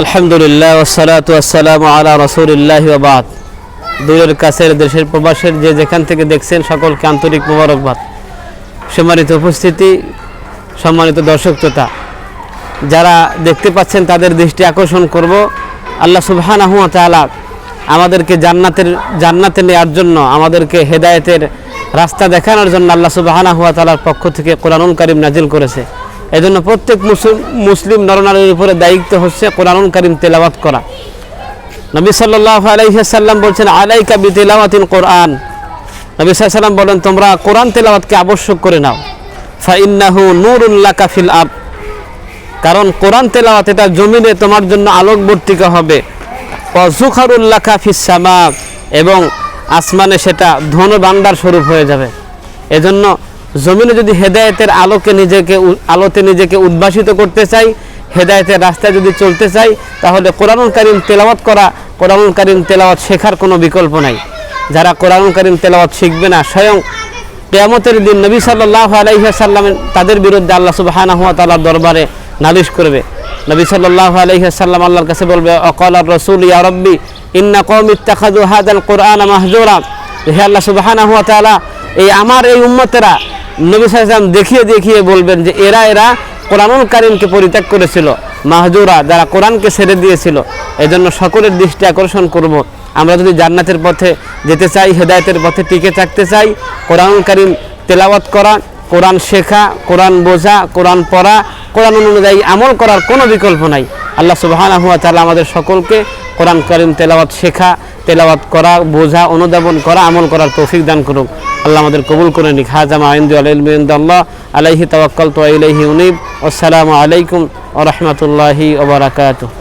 আলহামদুলিল্লাহ ওসালাতু আসসালামু আলা রসুলিল্লাহ বাদ। দূরের, কাছের, দেশের, প্রবাসের যে যেখান থেকে দেখছেন সকলকে আন্তরিক মোবারকবাদ। সম্মানিত উপস্থিতি, সম্মানিত দর্শক যারা দেখতে পাচ্ছেন তাদের দৃষ্টি আকর্ষণ করব, আল্লাহ সুবহানাহু ওয়া তাআলা আমাদেরকে জান্নাতের, জান্নাতে নেওয়ার জন্য, আমাদেরকে হেদায়েতের রাস্তা দেখানোর জন্য আল্লাহ সুবহানাহু ওয়া তাআলার পক্ষ থেকে কোরআনুল কারিম নাজিল করেছে। এজন্য প্রত্যেক মুসলিম নরনারীর উপরে দায়িত্ব হচ্ছে কোরআন কারিম তেলাওয়াত করা। নবী সাল্লাল্লাহু আলাইহি সাল্লাম বলছেন, আলাইকা বিতিলাওয়াতিল কোরআন। নবী সাল্লাম বলেন, তোমরা কোরআন তেলাওয়াতকে আবশ্যক করে নাও। ফাইন্নাহু নূরুল্লাকা ফিল আব কারণ কোরআন তেলাওয়াত এটা জমিনে তোমার জন্য আলোকবর্তিকা হবে। অজুখারুল্লাখা ফিসামা এবং আসমানে সেটা ধনু বান্দার স্বরূপ হয়ে যাবে। এজন্য জমিনে যদি হেদায়েতের আলোকে নিজেকে আলোতে নিজেকে উদ্ভাসিত করতে চাই, হেদায়েতের রাস্তায় যদি চলতে চাই, তাহলে কোরআনুল কারিম তেলাওয়াত করা, কোরআনুল কারিম তেলাওয়াত শেখার কোনো বিকল্প নাই। যারা কোরআনুল কারিম তেলাওয়াত শিখবে না, স্বয়ং কেয়ামতের দিন নবী সাল্লাহ আলাইসাল্লাম তাদের বিরুদ্ধে আল্লাহ সুবাহানাহু ওয়া তাআলার দরবারে নালিশ করবে। নবী সাল্লাহ আলাইসাল্লাম আল্লাহর কাছে বলবে অকল আর রসুল ইয়া রব্বি, ইন্না কৌম ইত্তাখাদু হাদাল কোরআন মাহজুরা। হে আল্লাহ সুবাহানাহু ওয়া তাআলা, এই আমার, এই উম্মতেরা নবী সাল্লাম দেখিয়ে দেখিয়ে বলবেন যে এরা এরা কোরআনুল কারিমকে পরিত্যাগ করেছিল, মাহজুরা যারা কোরআনকে ছেড়ে দিয়েছিল। এই জন্য সকলের দৃষ্টি আকর্ষণ করব। আমরা যদি জান্নাতের পথে যেতে চাই, হেদায়েতের পথে টিকে থাকতে চাই, কোরআনুল কারিম তেলাওয়াত করা, কোরআন শেখা, কোরআন বোঝা, কোরআন পড়া, কোরআন অনুযায়ী আমল করার কোনো বিকল্প নাই। আল্লাহ সুবহানাহু ওয়া তাআলা আমাদের সকলকে কোরআন কারিম তেলাওয়াত শেখা, তেলাওয়াত করা, বোঝা, অনুধাবন করা, আমল করার তৌফিক দান করুক। আল্লাহ আমাদের কবুল করে নিক। হাজাম আইন্দু আল্লাহ আলাইহি তাওয়াক্কাল তো আলাইহি উনিব। আসসালামু আলাইকুম ও রহমতুল্লাহি ওয়া বারাকাতুহু।